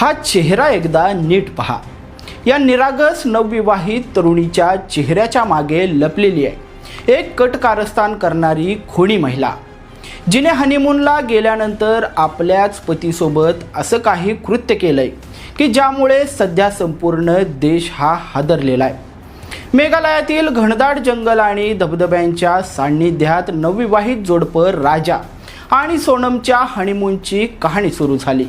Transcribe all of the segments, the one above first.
हा चेहरा एकदा नीट पहा. या निरागस नवविवाहित तरुणीच्या चेहऱ्याच्या मागे लपलेली आहे. एक कट कारस्थान करणारी खोणी महिला. जिने हनीमूनला गेल्यानंतर आपल्याच पतीसोबत असं काही कृत्य केलंय की ज्यामुळे सध्या संपूर्ण देश हा हादरलेला आहे. मेघालयातील घनदाट जंगल आणि धबधब्यांच्या सान्निध्यात नवविवाहित जोडपं राजा आणि सोनमच्या हनीमूनची कहाणी सुरू झाली.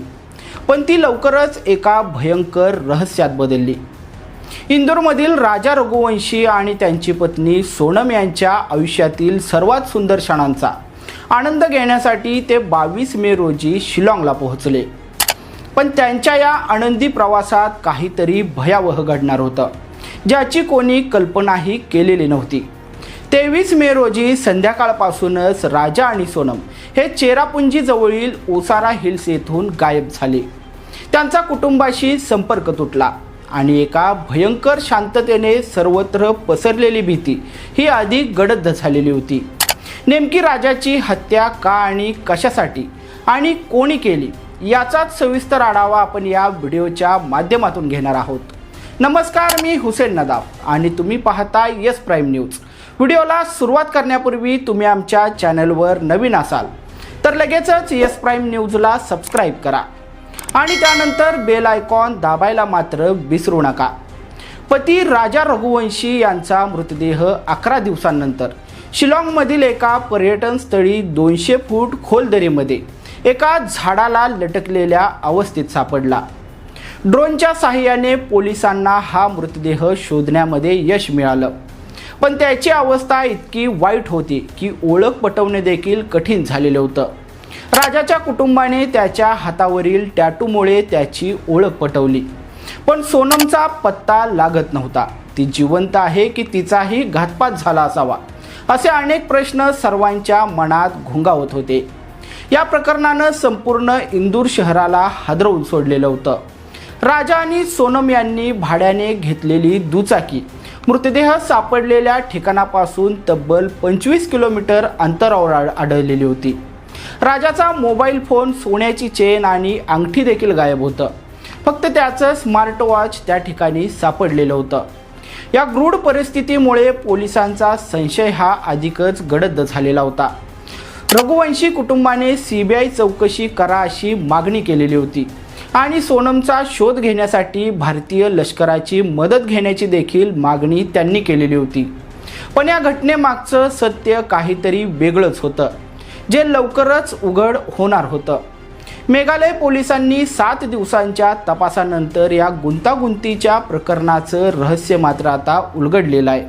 पण ती लवकरच एका भयंकर रहस्यात बदलली. इंदोरमधील राजा रघुवंशी आणि त्यांची पत्नी सोनम यांच्या आयुष्यातील सर्वात सुंदर क्षणांचा. आनंद घेण्यासाठी ते बावीस मे रोजी शिलाँगला पोहोचले. पण त्यांच्या या आनंदी प्रवासात काहीतरी भयावह घडणार होतं ज्याची कोणी कल्पनाही केलेली नव्हती. तेवीस मे रोजी संध्याकाळपासूनच राजा आणि सोनम हे चेरापुंजी जवळील ओसारा हिल्स येथून गायब झाले. त्यांचा कुटुंबाशी संपर्क तुटला आणि एका भयंकर शांततेने सर्वत्र पसरलेली भीती ही अधिक गडद झालेली होती. नेमकी राजाची हत्या का आणि कशासाठी आणि कोणी केली याचाच सविस्तर आढावा आपण या व्हिडिओच्या माध्यमातून घेणार आहोत. नमस्कार मी हुसेन नदाफ आणि तुम्ही पाहता यस प्राईम न्यूज. व्हिडिओला सुरुवात करण्यापूर्वी तुम्ही आमच्या चॅनलवर नवीन असाल तर लगेचच यस प्राईम न्यूजला सबस्क्राईब करा. आणि त्यानंतर बेल आयकॉन दाबायला मात्र विसरू नका. पती राजा रघुवंशी यांचा मृतदेह अकरा दिवसांनंतर. शिलाँगमधील एका पर्यटन स्थळी दोनशे फूट खोल दरीमध्ये एका झाडाला लटकलेल्या अवस्थेत सापडला. ड्रोनच्या सहाय्याने पोलिसांना हा मृतदेह शोधण्यामध्ये यश मिळालं. पण त्याची अवस्था इतकी वाईट होती की ओळख पटवणे देखील कठीण झालेलं होतं. राजाच्या कुटुंबाने त्याच्या हातावरील टॅटूमुळे त्याची ओळख पटवली. पण सोनमचा पत्ता लागत नव्हता. ती जिवंत आहे की तिचाही घातपात झाला असावा? असे अनेक प्रश्न सर्वांच्या मनात घुंगावत होते. या प्रकरणानं संपूर्ण इंदूर शहराला हादरवून सोडलेलं होतं. राजा आणि सोनम यांनी भाड्याने घेतलेली दुचाकी मृतदेह सापडलेल्या ठिकाणापासून तब्बल पंचवीस किलोमीटर अंतरावर आढळलेली होती. राजाचा मोबाईल फोन सोन्याची चेन आणि अंगठी देखील गायब होतं. फक्त त्याचं स्मार्ट वॉच त्या ठिकाणी सापडलेलं होतं. या गृढ परिस्थितीमुळे पोलिसांचा संशय हा अधिकच गडद झालेला होता. रघुवंशी कुटुंबाने सी बी आय चौकशी करा अशी मागणी केलेली होती आणि सोनमचा शोध घेण्यासाठी भारतीय लष्कराची मदत घेण्याची देखील मागणी त्यांनी केलेली होती. पण या घटनेमागचं सत्य काहीतरी वेगळंच होतं. जे लवकरच उघड होणार होतं. मेघालय पोलिसांनी सात दिवसांच्या तपासानंतर या गुंतागुंतीच्या प्रकरणाचं रहस्य मात्र आता उलगडलेलं आहे.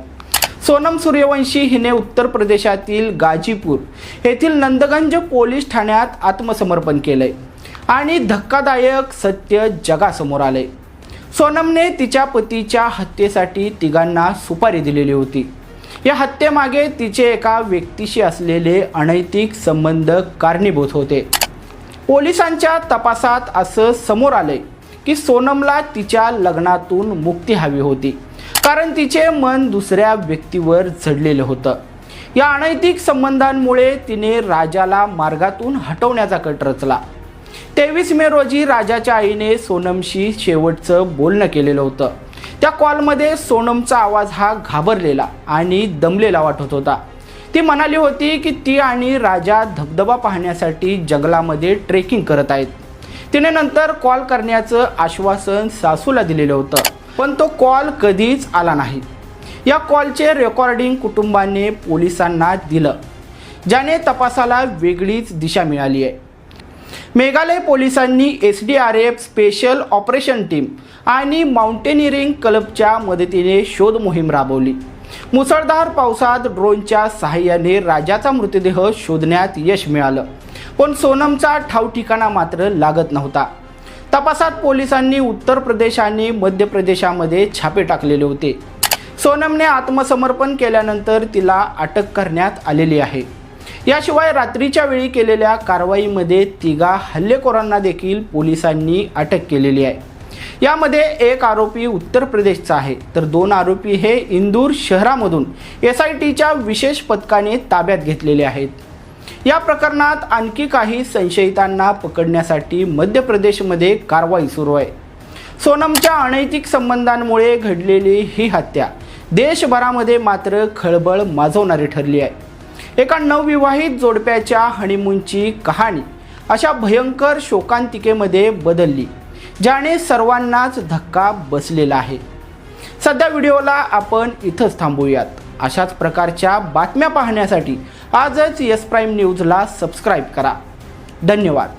सोनम सूर्यवंशी हिने उत्तर प्रदेशातील गाजीपूर येथील नंदगंज पोलीस ठाण्यात आत्मसमर्पण केलंय आणि धक्कादायक सत्य जगासमोर आलंय. सोनमने तिच्या पतीच्या हत्येसाठी तिघांना सुपारी दिलेली होती. या हत्येमागे तिचे एका व्यक्तीशी असलेले अनैतिक संबंध कारणीभूत होते. पोलिसांच्या तपासात असं समोर आलंय की सोनमला तिच्या लग्नातून मुक्ती हवी होती कारण तिचे मन दुसऱ्या व्यक्तीवर झडलेलं होतं. या अनैतिक संबंधांमुळे तिने राजाला मार्गातून हटवण्याचा कट रचला. तेवीस मे रोजी राजाच्या आईने सोनमशी शेवटचं बोलणं केलेलं होतं. त्या कॉलमध्ये सोनमचा आवाज हा घाबरलेला आणि दमलेला वाटत होता. ती म्हणाली होती की ती आणि राजा धबधबा पाहण्यासाठी जंगलामध्ये ट्रेकिंग करत आहेत. तिने नंतर कॉल करण्याचं आश्वासन सासूला दिलेलं होतं पण तो कॉल कधीच आला नाही. या कॉलचे रेकॉर्डिंग कुटुंबाने पोलिसांना दिलं ज्याने तपासाला वेगळीच दिशा मिळाली आहे. मेघालय पोलिसांनी S D R F special operation team आणि माउंटेनिअरिंग क्लबच्या मदतीने शोध मोहीम राबवली. मुसळधार पावसात ड्रोनच्या सहाय्याने राजाचा मृतदेह शोधण्यात यश मिळालं. पण सोनमचा ठाव ठिकाणा मात्र लागत नव्हता. तपासात पोलिसांनी उत्तर प्रदेश आणि मध्य प्रदेशामध्ये छापे टाकलेले होते. सोनमने आत्मसमर्पण केल्यानंतर तिला अटक करण्यात आलेली आहे. याशिवाय रात्रीच्या वेळी केलेल्या कारवाईमध्ये तिघा हल्लेखोरांना देखील पोलिसांनी अटक केलेली आहे. यामध्ये एक आरोपी उत्तर प्रदेशचा आहे तर दोन आरोपी हे इंदूर शहरामधून एस आय टीच्या विशेष पथकाने ताब्यात घेतलेले आहेत. या प्रकरणात आणखी काही संशयितांना पकडण्यासाठी मध्य प्रदेशमध्ये कारवाई सुरू आहे. सोनमच्या अनैतिक संबंधांमुळे घडलेली ही हत्या देशभरामध्ये मात्र खळबळ माजवणारी ठरली आहे. एका नवविवाहित जोडप्याच्या हनीमूनची कहाणी अशा भयंकर शोकांतिकेमध्ये बदलली ज्याने सर्वांनाच धक्का बसलेला आहे. सध्या व्हिडिओला आपण इथंच थांबूयात. अशाच प्रकारच्या बातम्या पाहण्यासाठी आजच यस प्राईम न्यूजला सबस्क्राईब करा. धन्यवाद.